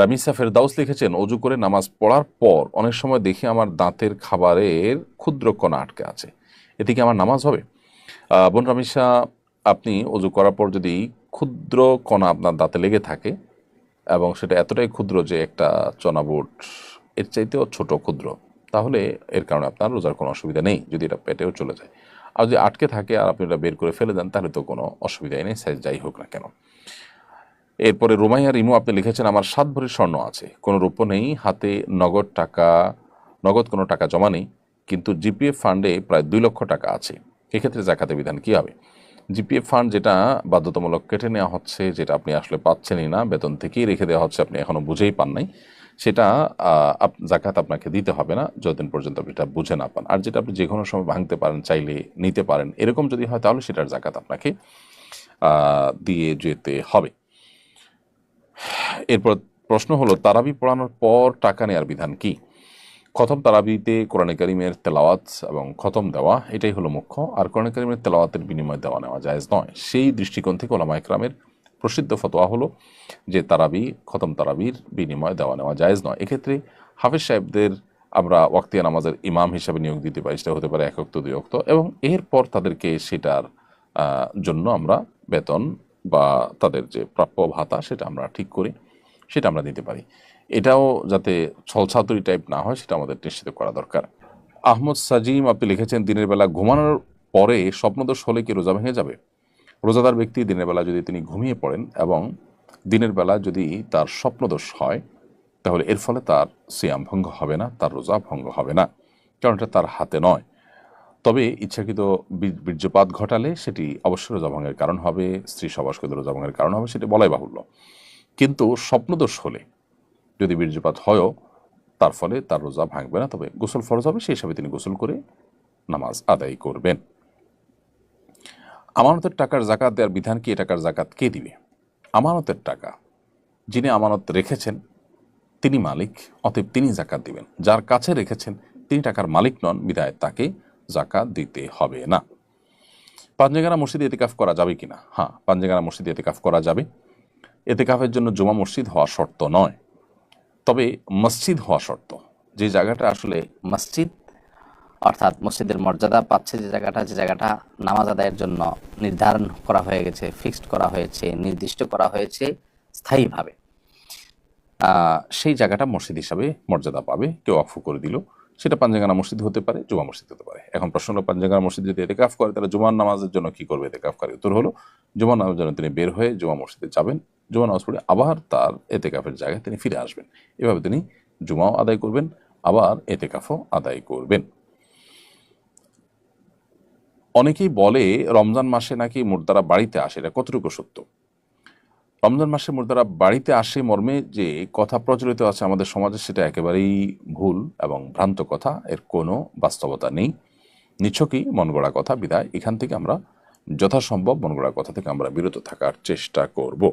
রামিসা ফেরদাউস লিখেছেন, অজু করে নামাজ পড়ার পর অনেক সময় দেখি আমার দাঁতের খাবারের ক্ষুদ্র কণা আটকে আছে। এতে কি আমার নামাজ হবে? বোন রামিসা, আপনি অজু করার পর যদি ক্ষুদ্র কণা আপনার দাঁতে লেগে থাকে এবং সেটা এতটাই ক্ষুদ্র যে একটা চনাবুট, এর চাইতেও ছোট ক্ষুদ্র, তাহলে এর কারণে আপনার রোজার কোনো অসুবিধা নেই যদি এটা পেটেও চলে যায়। আর যদি আটকে থাকে আর আপনি এটা বের করে ফেলে দেন, তাহলে তো কোনো অসুবিধাই নেই, সাইজ যাই হোক না কেন। এরপরে রুমাইয়া রিমু, আপনি লিখেছেন, আমার সাত ভরি স্বর্ণ আছে। কোনো রূপ নেই, হাতে নগদ টাকা, নগদ কোনো টাকা জমা নেই, কিন্তু জিপিএফ ফান্ডে প্রায় দুই লক্ষ টাকা আছে। এক্ষেত্রে জাকাতের বিধান কী হবে? জিপিএফ ফান্ড যেটা বাধ্যতামূলক কেটে নেওয়া হচ্ছে, যেটা আপনি আসলে পাচ্ছেনই না, বেতন থেকেই রেখে দেওয়া হচ্ছে, আপনি এখনও বুঝেই পান নাই, সেটা জাকাত আপনাকে দিতে হবে না, যতদিন পর্যন্ত আপনি এটা বুঝে না পান। আর যেটা আপনি যে কোনো সময় ভাঙতে পারেন, চাইলে নিতে পারেন, এরকম যদি হয়, তাহলে সেটার জাকাত আপনাকে দিয়ে যেতে হবে। এরপর প্রশ্ন হলো, তারাবি পড়ানোর পর টাকা নেওয়ার বিধান কি? খতম তারাবিতে কোরআনে কারিমের তেলাওয়াত এবং খতম দেওয়া, এটাই হলো মুখ্য। আর কোরআনে কারিমের তেলাওয়াতের বিনিময়ে দেওয়া নেওয়া জায়েজ নয়। সেই দৃষ্টিকোণ থেকে ওলামা একরামের প্রসিদ্ধ ফতোয়া হলো যে, তারাবি, খতম তারাবির বিনিময়ে দেওয়া নেওয়া জায়েজ নয়। এক্ষেত্রে হাফিজ সাহেবদের আমরা ওয়াক্তিয়া নামাজের ইমাম হিসাবে নিয়োগ দিতে পারি, সেটা হতে পারে এক অক্ত, দুই অক্ত এবং এরপর তাদেরকে সেটার জন্য আমরা বেতন বা তাদের যে প্রাপ্য ভাতা, সেটা আমরা ঠিক করি। সেটা আমরা দিতে পারি। এটাও যাতে ছলছাতুরি টাইপ না হয়, সেটা আমাদের নিশ্চিত করা দরকার। আহমদ সাজিম, আপনি লিখেছেন, দিনের বেলা ঘুমানোর পরে স্বপ্নদোষ হলে কি রোজা ভেঙে যাবে? রোজাদার ব্যক্তি দিনের বেলা যদি তিনি ঘুমিয়ে পড়েন এবং দিনের বেলা যদি তার স্বপ্নদোষ হয়, তাহলে এর ফলে তার সিয়াম ভঙ্গ হবে না, তার রোজা ভঙ্গ হবে না, কারণ এটা তার হাতে নয়। তবে ইচ্ছাকৃত বীর- বীর্যপাত ঘটালে সেটি অবশ্যই রোজা ভঙ্গের কারণ হবে, স্ত্রী সবাসকৃত রোজা ভঙ্গের কারণ হবে, সেটি বলাই বাহুল্য। কিন্তু স্বপ্নদোষ হলে যদি বীর্যপাত হয়ও, তার ফলে তার রোজা ভাঙবে না, তবে গোসল ফরজ হবে, সেই হিসাবে তিনি গোসল করে নামাজ আদায় করবেন। আমানতের টাকার জাকাত দেওয়ার বিধান কি? এ টাকার জাকাত কে দিবে? আমানতের টাকা যিনি আমানত রেখেছেন, তিনি মালিক, অতএব তিনি জাকাত দিবেন। যার কাছে রেখেছেন, তিনি টাকার মালিক নন, বিধায় তাকে জাকাত দিতে হবে না। পাঞ্জেগানা মসজিদে এতেকাফ করা যাবে কিনা? হ্যাঁ পাঞ্জেগানা মসজিদে এতেকাফ করা যাবে। এতেকাফের জন্য জমা মসজিদ হওয়া শর্ত নয়। তবে মসজিদ হওয়া শর্ত, যে জায়গাটা আসলে মসজিদ, অর্থাৎ মসজিদের মর্যাদা পাচ্ছে যে জায়গাটা যে জায়গাটা নামাজ আদায়ের জন্য নির্ধারণ করা হয়ে গেছে ফিক্সড করা হয়েছে, নির্দিষ্ট করা হয়েছে স্থায়ীভাবে। সেই জায়গাটা মসজিদ হিসাবে মর্যাদা পাবে, কেউ অফ করে দিল, সেটা পাঞ্জাগানা মসজিদ হতে পারে, জুমা মসজিদ হতে পারে। এখন প্রশ্ন হলো পাঞ্জাগানা মসজিদ যদি এতেকাফ করে, তাহলে জুমার নামাজের জন্য কি করবে এতেকাফ করে উত্তর হলো জুমা নামাজের জন্য তিনি বের হয়ে জুমা মসজিদে যাবেন জুমা নামাজ পড়ে আবার তার এতেকাফের জায়গায় তিনি ফিরে আসবেন। এভাবে তিনি জুমাও আদায় করবেন, আবার এতেকাফও আদায় করবেন। অনেকেই বলে, রমজান মাসে নাকি মুর্দারা বাড়িতে আসে? এটা কতটুকু সত্য? রমজান মাসে মুর্দারা বাড়িতে আসে মর্মে যে কথা প্রচলিত আছে আমাদের সমাজে, সেটা একেবারেই ভুল এবং ভ্রান্ত কথা। এর কোনো বাস্তবতা নেই। নিছকই মন গড়া কথা, বিদায়। এখান থেকে আমরা যথাসম্ভব মন গড়া কথা থেকে আমরা বিরত থাকার চেষ্টা করব।